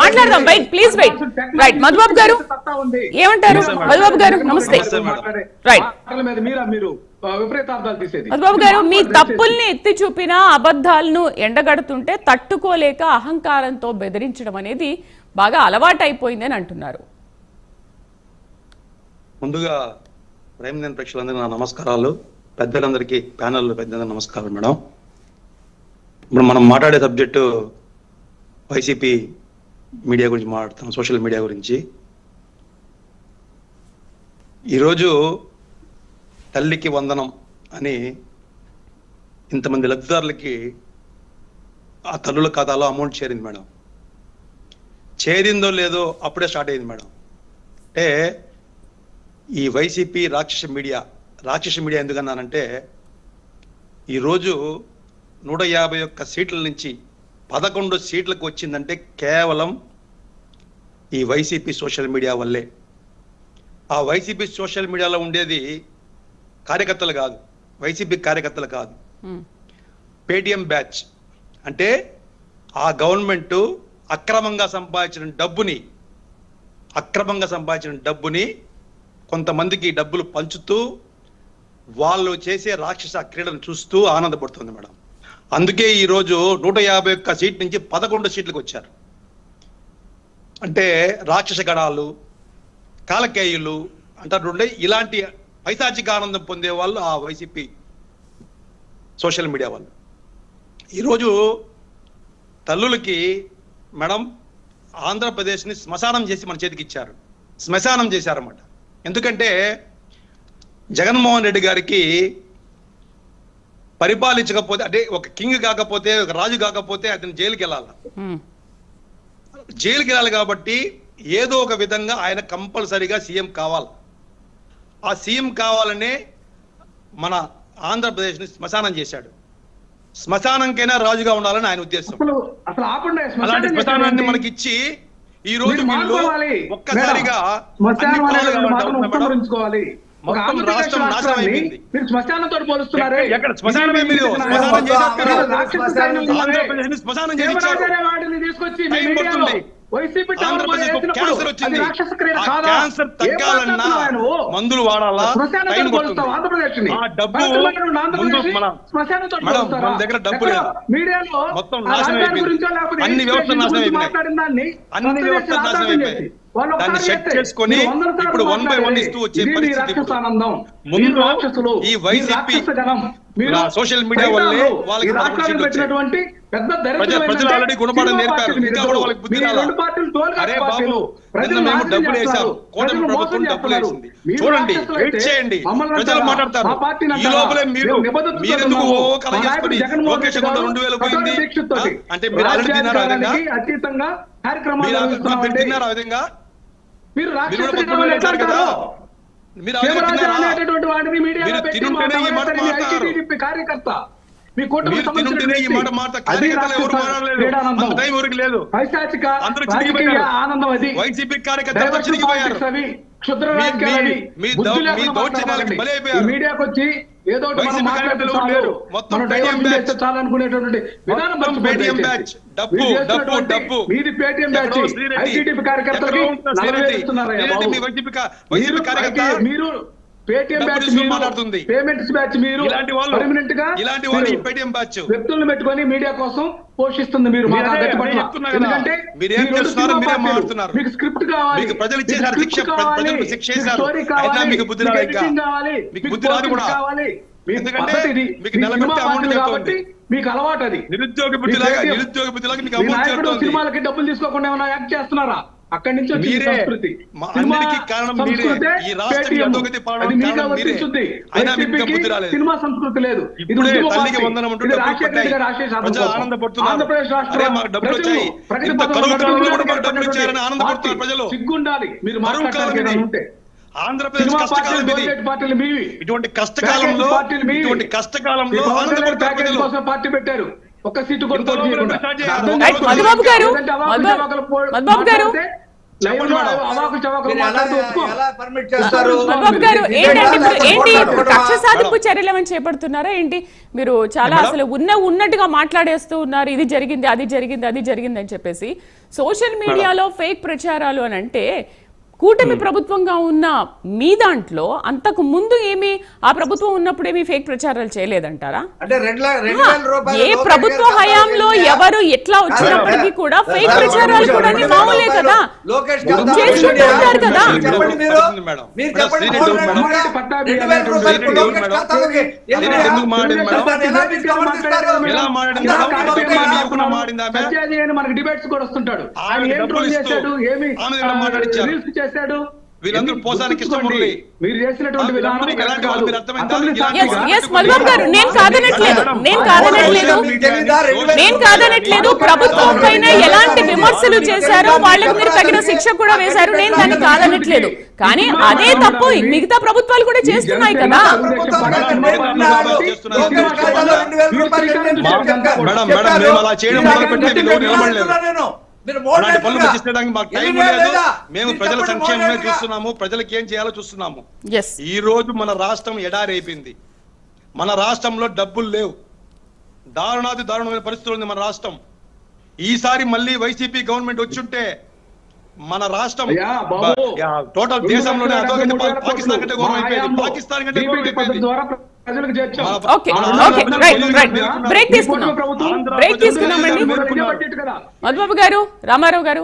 మాట్లాడదాం wait please wait right Madhubabu garu ఏమంటారు? మధుబాబు గారు నమస్తే రైట్ మాటల మీద మీరా మీరు ఆ, విపరీతార్థాలు తీసేది. మధుబాబు గారు మీ తప్పుల్ని ఎత్తి చూపిన అబద్ధాలను ఎండగడుతుంటే తట్టుకోలేక అహంకారంతో బెదిరించడం అనేది బాగా అలవాటైపోయిందని అంటున్నారు. ముందుగా ప్రైమ్ నేను ప్రేక్షకులందరికీ నా నమస్కారాలు. పెద్దలందరికీ ప్యానల్ పెద్దలందరికీ నమస్కారం మేడం. ఇప్పుడు మనం మాట్లాడే సబ్జెక్టు వైసీపీ మీడియా గురించి మాట్లాడుతాం సోషల్ మీడియా గురించి. ఈరోజు తల్లికి వందనం అని ఇంతమంది లబ్ధిదారులకి ఆ తల్లుల ఖాతాలో అమౌంట్ చేరింది మేడం. చేరిందో లేదో అప్పుడే స్టార్ట్ అయింది మేడం. అంటే ఈ వైసీపీ రాక్షస మీడియా రాక్షస మీడియా ఎందుకన్నానంటే ఈరోజు నూట యాభై ఒక్క సీట్ల నుంచి పదకొండు సీట్లకు వచ్చిందంటే కేవలం ఈ వైసీపీ సోషల్ మీడియా వల్లే. ఆ వైసీపీ సోషల్ మీడియాలో ఉండేది కార్యకర్తలు కాదు వైసీపీ కార్యకర్తలు కాదు. Paytm batch. అంటే ఆ గవర్నమెంట్ అక్రమంగా సంపాదించిన డబ్బుని అక్రమంగా సంపాదించిన డబ్బుని కొంతమందికి డబ్బులు పంచుతూ వాళ్ళు చేసే రాక్షస క్రీడను చూస్తూ ఆనందపడుతుంది మేడం. అందుకే ఈరోజు నూట యాభై ఒక్క సీట్ నుంచి పదకొండు సీట్లకు వచ్చారు. అంటే రాక్షస గణాలు కాలకేయులు అంటారు ఇలాంటి పైశాచిక ఆనందం పొందే వాళ్ళు ఆ వైసీపీ సోషల్ మీడియా వాళ్ళు. ఈరోజు తల్లులకి మేడం ఆంధ్రప్రదేశ్ని శ్మశానం చేసి మన చేతికి ఇచ్చారు. శ్మశానం చేశారన్నమాట. ఎందుకంటే జగన్మోహన్ రెడ్డి గారికి పరిపాలించకపోతే అంటే ఒక కింగ్ కాకపోతే ఒక రాజు కాకపోతే అతను జైలుకి వెళ్ళాలి? జైలుకి వెళ్ళాలి కాబట్టి ఏదో ఒక విధంగా ఆయన కంపల్సరీగా సీఎం కావాలి. ఆ సీఎం కావాలనే మన ఆంధ్రప్రదేశ్ని శ్మశానం చేశాడు. శ్మశానంకైనా రాజుగా ఉండాలని ఆయన ఉద్దేశం. అసలు అసలు ఆపండి అలాంటి శ్మశానాన్ని మనకి ఇచ్చి ఈ రోజు. ఒక్కసారిగా మీరు శ్మశానంతో పోలుస్తున్నారే ఎక్కడ-? శ్మశానమే మీరు. శ్మశానం తీసుకొచ్చి. వైసీపీ క్యాన్సర్ వచ్చింది? క్యాన్సర్ తగ్గాలన్నా? మందులు వాడాలా టైం పడుతుంది. ఆ డబ్బు ముందు మన దగ్గర డబ్బు ఎక్కడ? లేదు. మీడియాలో మొత్తం నాశనం అయిపోయింది. అన్ని వ్యవస్థలు నాశనం అన్ని వ్యవస్థలు నాశనం రాజధాని అయిపోయాయి. దాన్ని సెట్ చేసుకొని ఇప్పుడు by one మాట్లాడాలి. ఇస్తూ వచ్చే పరిస్థితి. ఈ వైసీపీ సోషల్ మీడియా. వల్లే వాళ్ళకి ప్రజలు- ఆల్రెడీ గుణపాఠం నేర్పారు. ఇంకా. కూడా వాళ్ళకి బుద్ధి అరే బాబు, ప్రజలు మేము డబ్బులు. వేశాం. కూటమి ప్రభుత్వం డబ్బులు. వేసింది. చూడండి, వెయిట్ చేయండి. ప్రజలు? మాట్లాడతారు. ఈ? లోపలే మీరు- మీరెందుకు. ఓ కల చేసుకుని లోకేష్ రెండు వేలు పోయింది. అంటే మీరు ఆల్రెడీ కార్యక్రమాలు మీరు కార్యకర్త. మీ కూటమి పైశాచిక రాజకీయ. ఆనందం అది. వైసీపీ కార్యకర్తలు క్షుద్ర రాజకీయాలు మీడియాకి వచ్చి ఏదో మనం. చేస్తే విధానం. మీది పేటీఎం బ్యాచ్. ఐటీడీపీ కార్యకర్తలకి నలభై. ఇస్తున్నారయ్యా మీరు పేటీఎం బ్యాచ్ మాట్లాడుతుంది. పేమెంట్స్ బ్యాచ్ మీరు ఇలాంటి వాళ్ళు పర్మనెంట్గా ఇలాంటి వాళ్ళు పేటీఎం బ్యాచ్ వ్యక్తులను పెట్టుకొని మీడియా కోసం పోషిస్తుంది మీరు. ఎందుకంటే. మీకు స్క్రిప్ట్ కావాలి మీకు ప్రజలు ఇచ్చేసారు శిక్ష, ప్రజలకు శిక్ష. స్టోరీ అయినా కావాలి, మీకు బుద్ధి కావాలి మీకు బుద్ధి రాదు కూడా. కావాలి కాబట్టి. మీకు అలవాటు అది నిరుద్యోగ బుద్ధిలాగా నిరుద్యోగ బుద్ధిలాగా మీకు సినిమాలకి డబ్బులు తీసుకోకుండా ఏమైనా యాక్ట్ చేస్తున్నారా అక్కడి నుంచి వచ్చింది. సంస్కృతి. సినిమా. సంస్కృతే లేదు. ఆంధ్రప్రదేశ్ రాష్ట్ర ప్రజలు. సిగ్గుండాలి. మీరు ఉంటే. ఆంధ్రప్రదేశ్ కష్టకాలం పార్టీలు మీవి. ఇటువంటి కష్టకాలంలో. ఇటువంటి కష్టకాలంలో పార్టీ పెట్టారు. ఒక్క సీటు. మధుబాబు గారు, మధుబాబు- గారు. ఏంటి? కక్ష సాధింపు చర్యలు ఏమైనా చేపడుతున్నారా? ఏంటి మీరు చాలా? అసలు ఉన్న ఉన్నట్టుగా మాట్లాడేస్తూ ఉన్నారు. ఇది జరిగింది అది జరిగింది అది జరిగింది అని చెప్పేసి సోషల్ మీడియాలో ఫేక్ ప్రచారాలు అని అంటే కూటమి ప్రభుత్వంగా ఉన్న మీ దాంట్లో అంతకు ముందు ఏమి ఆ ప్రభుత్వం ఉన్నప్పుడు ఏమి ఫేక్ ప్రచారాలు చేయలేదంటారా? ఏ ప్రభుత్వ హయాంలో. ఎవరు ఎట్లా వచ్చినప్పటికీ కూడా ఫేక్ ప్రచారాలు కూడా మామూలే కదా. చేసుకుంటూ. ఉంటారు కదా. మనకి డిబేట్స్ కూడా వస్తుంటాడు. ఆయన ఏం ట్రోల్ చేశాడు? ఏమి చేశాడు? వీళ్ళందరూ పోసానికి. మీరు చేసినటువంటి విధానం నేను కాదనట్లేదు. నేను కాదనట్లేదు. నేను కాదనట్లేదు. ప్రభుత్వం పైన ఎలాంటి విమర్శలు చేశారో వాళ్ళకి మీరు తగిన శిక్ష కూడా వేశారు. నేను దాన్ని కాదనట్లేదు. కానీ అదే తప్పు మిగతా ప్రభుత్వాలు కూడా చేస్తున్నాయి కదా. మేడం, మేడం, మేము అలా చేయడం మొదలుపెట్టే వీళ్ళు ఎవరు నిలబడలేదు. మేము ప్రజల సంక్షేమమే చూస్తున్నాము ప్రజలకు ఏం చేయాలో చూస్తున్నాము. ఈ రోజు మన రాష్ట్రం ఎడారైపోయింది. మన రాష్ట్రంలో డబ్బులు లేవు. దారుణాది దారుణమైన పరిస్థితులు ఉంది మన రాష్ట్రం. ఈసారి మళ్ళీ వైసీపీ గవర్నమెంట్ వచ్చుంటే మన రాష్ట్రం. టోటల్ దేశంలోనే పాకిస్తాన్ కంటే ఘోరం అయిపోయింది. పాకిస్తాన్ కంటే ఘోరం అయిపోయింది. Okay okay right right. Break Andhra break. కదా మధుబాబు గారు రామారావు గారు